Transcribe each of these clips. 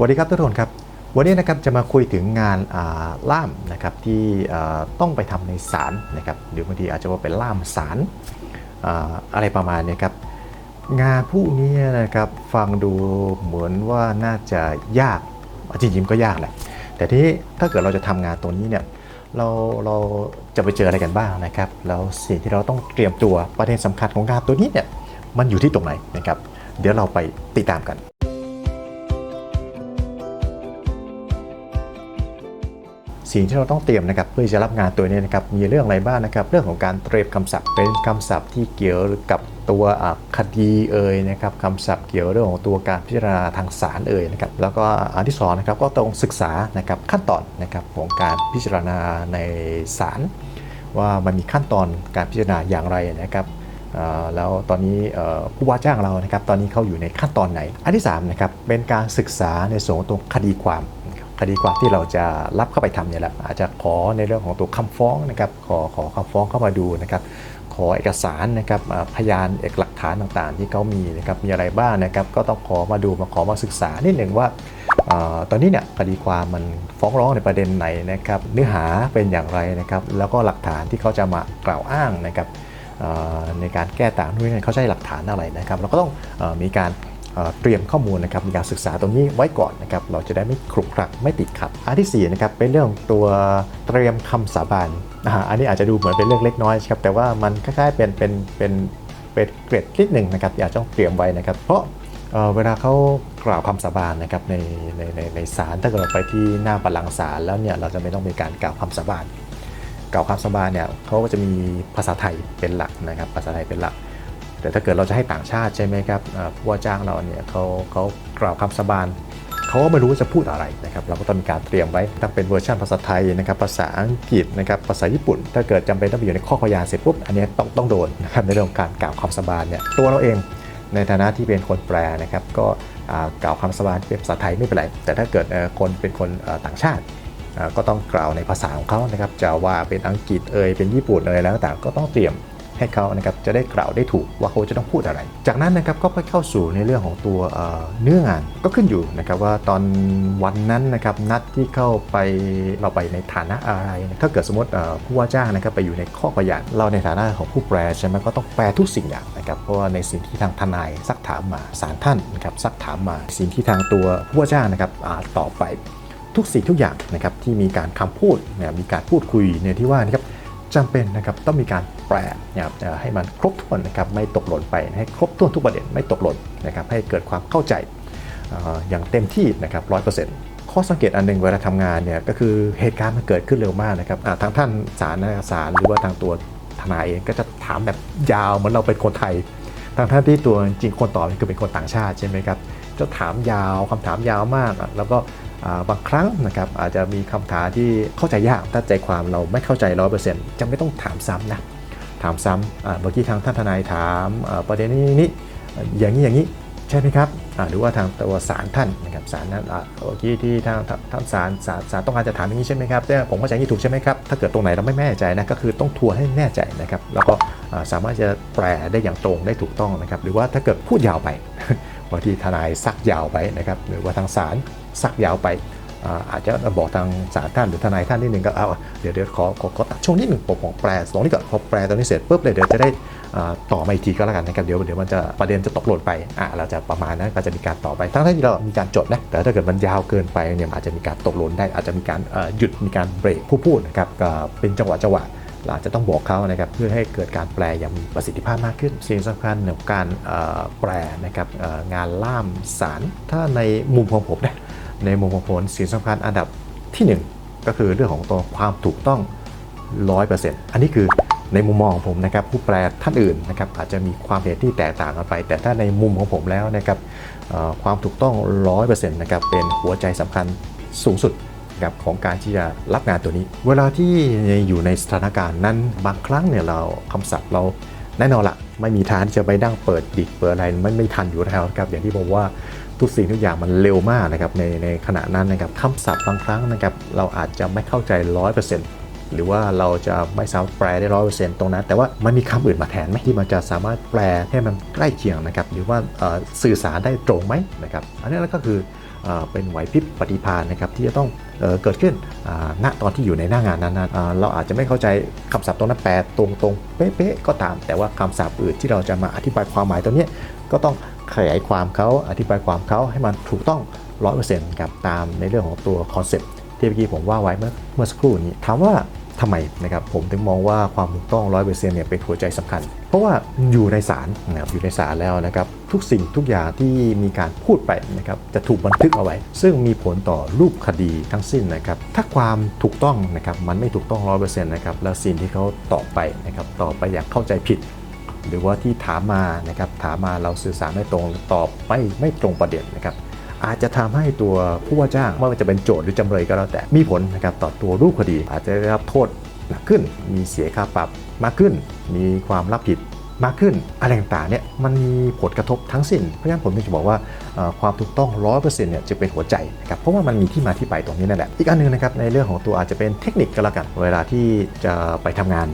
สวัสดีครับทุกคนครับวันนี้นะครับจะมาคุยถึงงานาล่ามนะครับที่ต้องไปทำในศาลนะครับหรือบางทีอาจจะว่าเป็นล่ามศาลอะไรประมาณนี้ครับงานพวกนี้นะครับฟังดูเหมือนว่าน่าจะยากจริงๆก็ยากแหละแต่ที่ถ้าเกิดเราจะทำงานตัวนี้เนี่ยเราเราจะไปเจออะไรกันบ้างนะครับแล้วสิ่งที่เราต้องเตรียมตัวประเด็นสำคัญของงานตัวนี้เนี่ยมันอยู่ที่ตรงไหนนะครับเดี๋ยวเราไปติดตามกัน สิ่งที่เราต้องเตรียมนะครับเพื่อจะรับงานตัวนี้นะครับมีเรื่องอะไรบ้างนะครับ เรื่องของการเตรียมคำศัพท์เป็นคำศัพท์ที่เกี่ยวกับตัวคดีเอ่ยนะครับคำศัพท์เกี่ยวเรื่องของตัวการพิจารณาทางศาลเอ่ยนะครับแล้วก็อันที่สองนะครับก็ต้องศึกษานะครับขั้นตอนนะครับของการพิจารณาในศาลว่ามันมีขั้นตอนการพิจารณาอย่างไรนะครับแล้วตอนนี้ผู้ว่าจ้างเรานะครับตอนนี้เขาอยู่ในขั้นตอนไหน อันที่3นะครับเป็นการศึกษาในส่วนของตัวคดีความ คดีความที่เราจะรับเข้าไปทำเนี่ยแหละอาจจะขอในเรื่องของตัวคำฟ้องนะครับขอขอคำฟ้องเข้ามาดูนะครับขอเอกสารนะครับพยานเอกหลักฐานต่างๆ ที่เขามีนะครับมีอะไรบ้างนะครับก็ต้องขอมาดูมาขอมาศึกษานิดหนึ่งว่าตอนนี้เนี่ยคดีความมันฟ้องร้องในประเด็นไหนนะครับเนื้อหาเป็นอย่างไรนะครับแล้วก็หลักฐานที่เขาจะมากล่าวอ้างนะครับในการแก้ต่างด้วยเขาใช้หลักฐานอะไรนะครับ เราก็ต้องอมีการ เตรียมข้อมูลนะครับมีการศึกษาตรงนี้ไว้ก่อนนะครับเราจะได้ไม่ครุกครักไม่ติดขัดอันที่4นะครับเป็นเรื่องตัวเตรียมคำสาบานอันนี้อาจจะดูเหมือนเป็นเรื่องเล็กน้อยครับแต่ว่ามันคล้ายๆเป็นเป็นเป็นเป็นเกร็ดนิดหนึ่งนะครับที่อาจจะต้องเตรียมไว้นะครับ เพราะเเวลาเขากล่าวคำสาบานนะครับในในในในศาลถ้าเกิดเราไปที่หน้าบัลลังก์ศาลแล้วเนี่ยเราจะไม่ต้องมีการกล่าวคำสาบานกล่าวคำสาบานเนี่ยเขาก็จะมีภาษาไทยเป็นหลักนะครับภาษาไทยเป็นหลัก แต่ถ้าเกิดเราจะให้ต่างชาติใช่ไหมครับผู้ว่าจ้างเราเนี่ยเขาเขากล่าวคำสาบานเขาก็ไม่รู้ว่าจะพูดอะไรนะครับเราก็ต้องมีการเตรียมไว้ทั้งเป็นเวอร์ชันภาษาไทยนะครับภาษาอังกฤษนะครับภาษาญี่ปุ่น ถ้าเกิดจำเป็นต้องไปอยู่ในข้อพยานเสร็จปุ๊บอันนี้ต้องต้องโดนนะครับในเรื่องการกล่าวคำสาบานเนี่ยตัวเราเองในฐานะที่เป็นคนแปลนะครับก็กล่าวคำสาบานเป็นภาษาไทยไม่เป็นไร แต่ถ้าเกิดคนเป็นคนต่างชาติก็ต้องกล่าวในภาษาของเขานะครับจะว่าเป็นอังกฤษเอ่ยเป็นญี่ปุ่นเอ่ยแล้วต่างก็ต้องเตรียม ให้เขานะครับจะได้กล่าวได้ถูกว่าเขาจะต้องพูดอะไร จากนั้นนะครับก็ไปเข้าสู่ในเรื่องของตัวเนื้องานก็ขึ้นอยู่นะครับว่าตอนวันนั้นนะครับนัดที่เข้าไปเราไปในฐานะอะไร ถ้าเกิดสมมติผู้ว่าจ้างนะครับไปอยู่ในข้อพยานเราในฐานะของผู้แปลใช่ไหมก็ต้องแปลทุกสิ่งอย่างนะครับเพราะว่าในสิ่งที่ทางทนายซักถามมาศาลท่านนะครับซักถามมาสิ่งที่ทางตัวผู้ว่าจ้างนะครับอตอบไปทุกสิ่งทุกอย่างนะครับที่มีการคำพูดเนี่ยมีการพูดคุยเนี่ยที่ว่านะครับ จำเป็นนะครับต้องมีการแปลนะครับให้มันครบถ้วนนะครับไม่ตกหล่นไปให้ครบถ้วนทุกประเด็นไม่ตกหล่นนะครับให้เกิดความเข้าใจอย่างเต็มที่นะครับร้อยเปอร์เซ็นต์ข้อสังเกตอันหนึ่งเวลาทำงานเนี่ยก็คือเหตุการณ์มันเกิดขึ้นเร็วมากนะครับทางท่านสารนะสารหรือว่าทางตัวทนายเองก็จะถามแบบยาวเหมือนเราเป็นคนไทย ทางท่านที่ตัวจริงคนตอบคือเป็นคนต่างชาติใช่ไหมครับจะถามยาวคำถามยาวมาก แล้วก็บางครั้งนะครับอาจจะมีคำถามที่เข้าใจยากถ้าใจความเราไม่เข้าใจร้อยเปอร์เซ็นต์จะไม่ต้องถามซ้ำนะถามซ้ำอ่าเมื่อกี้ทางท่านทนายถามประเด็นนี้นี้อย่างนี้อย่างนี้ใช่ไหมครับหรือว่าทางตัวศาลท่านนะครับศาลนั้นอ่าเมื่อกี้ที่ทางท่านศาลศาลศาลต้องการจะถามอย่างนี้ใช่ไหมครับแต่ผมเข้าใจอย่างนี้ถูกใช่ไหมครับถ้าเกิดตรงไหนเราไม่แน่ใจนะก็คือต้องทัวนให้แน่ใจนะครับแล้วก็ สามารถจะแปลได้อย่างตรงได้ถูกต้องนะครับ หรือว่าถ้าเกิดพูดยาวไปบางทีทนายซักยาวไปนะครับหรือว่าทางศาลซักยาวไปอาจจะบอกทางศาลท่านหรือทนายท่านนิดหนึ่งก็เอาเดี๋ยวเดี๋ยวขอขอขอตัดช่วงนิดหนึ่งผมผมแปลตรงนี้ก่อนพอแปลตรงนี้เสร็จปุ๊บเลยเดี๋ยวจะได้อ่าต่อมาอีกทีก็แล้วกันนะครับเดี๋ยวเดี๋ยวมันจะประเด็นจะตกหล่นไปอ่าเราจะประมาณนั้นก็จะมีการต่อไปทั้งที่เรามีการจดนะแต่ถ้าเกิดมันยาวเกินไปเนี่ยอาจจะมีการตกหล่นได้อาจจะมีการหยุดมีการเบรกผู้พูดนะครับเป็นจังหวะจังหวะ เราจจะต้องบอกเขานะครับเพื่อให้เกิดการแปลอย่างมีประสิทธิภาพมากขึ้น สิ่งสำคัญของการแปลนะครับงานล่ามสารถ้าในมุมของผมนะในมุมของผมสิ่งสำคัญอันดับที่หนึ่งก็คือเรื่องของตัวความถูกต้อง 100%อันนี้คือในมุมมองของผมนะครับผู้แปลท่านอื่นนะครับอาจจะมีความเห็นที่แตกต่างกันไป แต่ถ้าในมุมของผมแล้วนะครับความถูกต้อง 100%นะครับเป็นหัวใจสำคัญสูงสุด นะครับของการที่จะรับงานตัวนี้ เวลาที่อยู่ในสถานการณ์นั้นบางครั้งเนี่ยเราคำศัพท์เราแน่นอนละไม่มีทางที่จะไปดั้งเปิดดิกเปิดอะไรมันไม่ทันอยู่แล้วครับอย่างที่บอกว่าทุกสิ่งทุกอย่างมันเร็วมากนะครับในในขณะนั้นนะครับคำศัพท์บางครั้งนะครับเราอาจจะไม่เข้าใจ 100%หรือว่าเราจะไม่สามารถแปลได้ร้อยเปอร์เซ็นต์ตรงนั้น แต่ว่ามันมีคำอื่นมาแทนไหมที่มันจะสามารถแปลให้มันใกล้เคียงนะครับหรือว่าสื่อสารได้ตรงไหมนะครับอันนี้ก็คือ เป็นไหวพริบปฏิภาณนะครับที่จะต้องเอเกิดขึ้นณตอนที่อยู่ในหน้างานนั้นเราอาจจะไม่เข้าใจคำศัพท์ตรงนั้นแปลตรงๆเป๊ะๆก็ตาม แต่ว่าคำศัพท์อื่นที่เราจะมาอธิบายความหมายตรงนี้ก็ต้องขยายความเขาอธิบายความเขาให้มันถูกต้อง100%กับตามในเรื่องของตัวคอนเซปต์ที่เมื่อกี้ผมว่าไว้เมื่อเมื่อสักครู่นี้ถามว่า ทำไมนะครับผมถึงมองว่าความถูกต้อง100%เปอร์เซ็นต์เนี่ยเป็นหัวใจสำคัญ เพราะว่าอยู่ในศาลนะครับอยู่ในศาลแล้วนะครับทุกสิ่งทุกอย่างที่มีการพูดไปนะครับจะถูกบันทึกเอาไว้ ซึ่งมีผลต่อรูปคดีทั้งสิ้นนะครับถ้าความถูกต้องนะครับมันไม่ถูกต้อง100%นะครับแล้วสิ่งที่เขาตอบไปนะครับตอบไปอย่างเข้าใจผิดหรือว่าที่ถามมานะครับถามมาเราสื่อสารไม่ตรงตอบไม่ไม่ตรงประเด็นนะครับ อาจจะทำให้ตัวผู้ว่าจ้างไม่ว่าจะเป็นโจทย์หรือจำเลยก็แล้วแต่มีผลนะครับต่อตัวรูปคดี อาจจะได้รับโทษหนักขึ้น มีเสียค่าปรับมากขึ้น มีความรับผิดมากขึ้นอะไรต่างๆเนี่ยมันมีผลกระทบทั้งสิ้น เพราะฉะนั้นผมจะบอกว่าความถูกต้อง 100%เนี่ยจะเป็นหัวใจนะครับเพราะว่ามันมีที่มาที่ไปตรงนี้นั่นแหละอีกอันหนึงนะครับในเรื่องของตัวอาจจะเป็นเทคนิคก็แล้วกัน เวลาที่จะไปทำงาน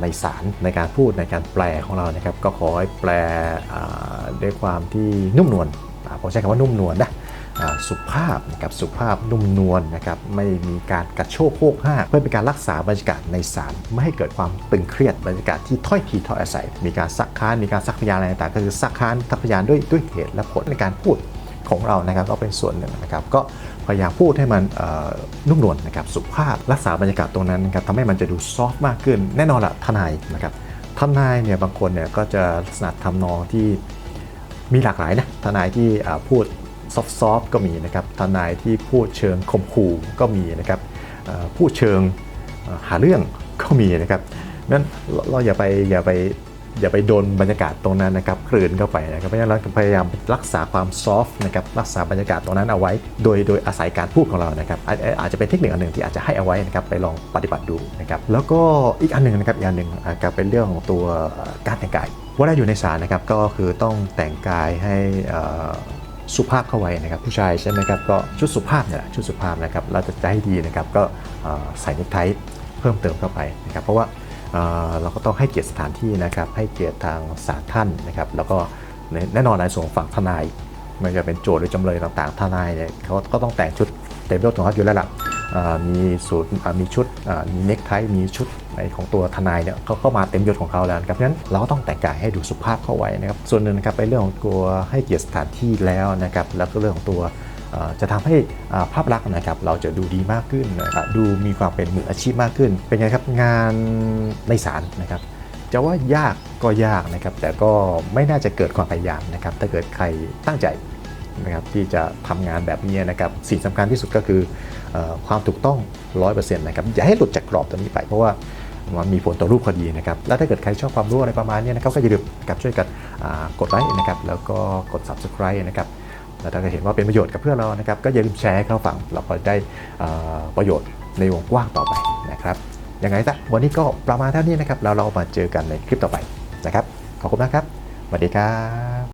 ในสารในการพูดในการแปลของเรานะครับก็ขอให้แปลด้วยความที่นุ่มนวล ผมใช้คำว่านุ่มนวลนะสุภาพนะครับสุภาพนุ่มนวลนะครับไม่มีการกระโชกโคกห้าเพื่อเป็นการรักษาบรรยากาศในศาลไม่ให้เกิดความตึงเครียดบรรยากาศที่ถ้อยทีถ้อยอาศัย มีการซักค้านมีการซักพยานอะไรต่างก็คือซักค้านทักพยานด้วยด้วยเหตุและผลในการพูดของเรานะครับก็เป็นส่วนหนึ่งนะครับก็พยายามพูดให้มันนุ่มนวลนะครับสุภาพรักษาบรรยากาศตรงนั้นนะครับทำให้มันจะดูซอฟต์มากขึ้นแน่นอนละทนายนะครับทนายเนี่ยบางคนเนี่ยก็จะลักษณะทำนองที่ มีหลากหลายนะทนายที่พูดซอฟต์ๆก็มีนะครับทนายที่พูดเชิงข่มขู่ก็มีนะครับพูดเชิงหาเรื่องก็มีนะครับนั้นเราอย่าไปอย่าไปอย่าไปโดนบรรยากาศตรงนั้นนะครับกลืนเข้าไปนะครับเพราะฉะนั้นเราพยายามรักษาความซอฟต์นะครับรักษาบรรยากาศตรงนั้นเอาไว้ โดยโดยอาศัยการพูดของเรานะครับอาจจะเป็นเทคนิคอันหนึ่งที่อาจจะให้เอาไว้นะครับไปลองปฏิบัติดูนะครับแล้วก็อีกอันหนึ่งนะครับอีกอันหนึ่งอาจะเป็นเรื่องของตัวการแต่งกาย เว่าได้อยู่ในศาลนะครับก็คือต้องแต่งกายให้สุภาพเข้าไว้นะครับ ผู้ชายใช่ไหมครับก็ชุดสุภาพเนี่ยชุดสุภาพนะครับเราจะให้ดีนะครับก็ใส่เนคไทเพิ่มเติมเข้าไปนะครับ เพราะว่าเเราก็ต้องให้เกียรติสถานที่นะครับ ให้เกียรติทางศาลท่านนะครับ แล้วก็แน่นอนในส่วนของฝั่งทนายไม่ว่าจะเป็นโจทย์หรือจำเลยต่างๆ ทนายเนี่ยเขาก็ต้องแต่งชุดเต็มยศของเขาอยู่แล้วล่ะ มีสูทอ่ามีชุดมีเนคไทมีชุดของตัวทนายเนี่ยเขาก็มาเต็มยศของเขาแล้วครับเพราะฉะนั้นเราก็ต้องแต่งกายให้ดูสุภาพเข้าไว้นะครับส่วนหนึ่งนะครับเป็นเรื่องของตัวให้เกียรติสถานที่แล้วนะครับแล้วก็เรื่องของตัวจะทำให้ภาพลักษณ์นะครับเราจะดูดีมากขึ้น ดูมีความเป็นมืออาชีพมากขึ้น เป็นไงครับงานในศาลนะครับจะว่ายากก็ยากนะครับแต่ก็ไม่น่าจะเกิดความพยายามนะครับถ้าเกิดใครตั้งใจ นะครับที่จะทำงานแบบนี้นะครับสิ่งสำคัญที่สุดก็คืออความถูกต้อง 100%นะครับอย่าให้หลุดจากกรอบตรงนี้ไป เพราะว่ามันมีผลต่อรูปคดีนะครับแล้วถ้าเกิดใครชอบความรู้อะไรประมาณนี้นะครับก็อย่าลืมกับช่วยกันกดไลค์นะครับแล้วก็กด subscribe นะครับแล้วถ้าเห็นว่าเป็นประโยชน์กับเพื่อนเรานะครับก็อย่าลืมแชร์ให้เขาฟังเราก็ได้ประโยชน์ในวงกว้างต่อไปนะครับยังไงซะวันนี้ก็ประมาณเท่านี้นะครับแล้วเรามาเจอกันในคลิปต่อไปนะครับขอบคุณมากครับสวัสดีครับ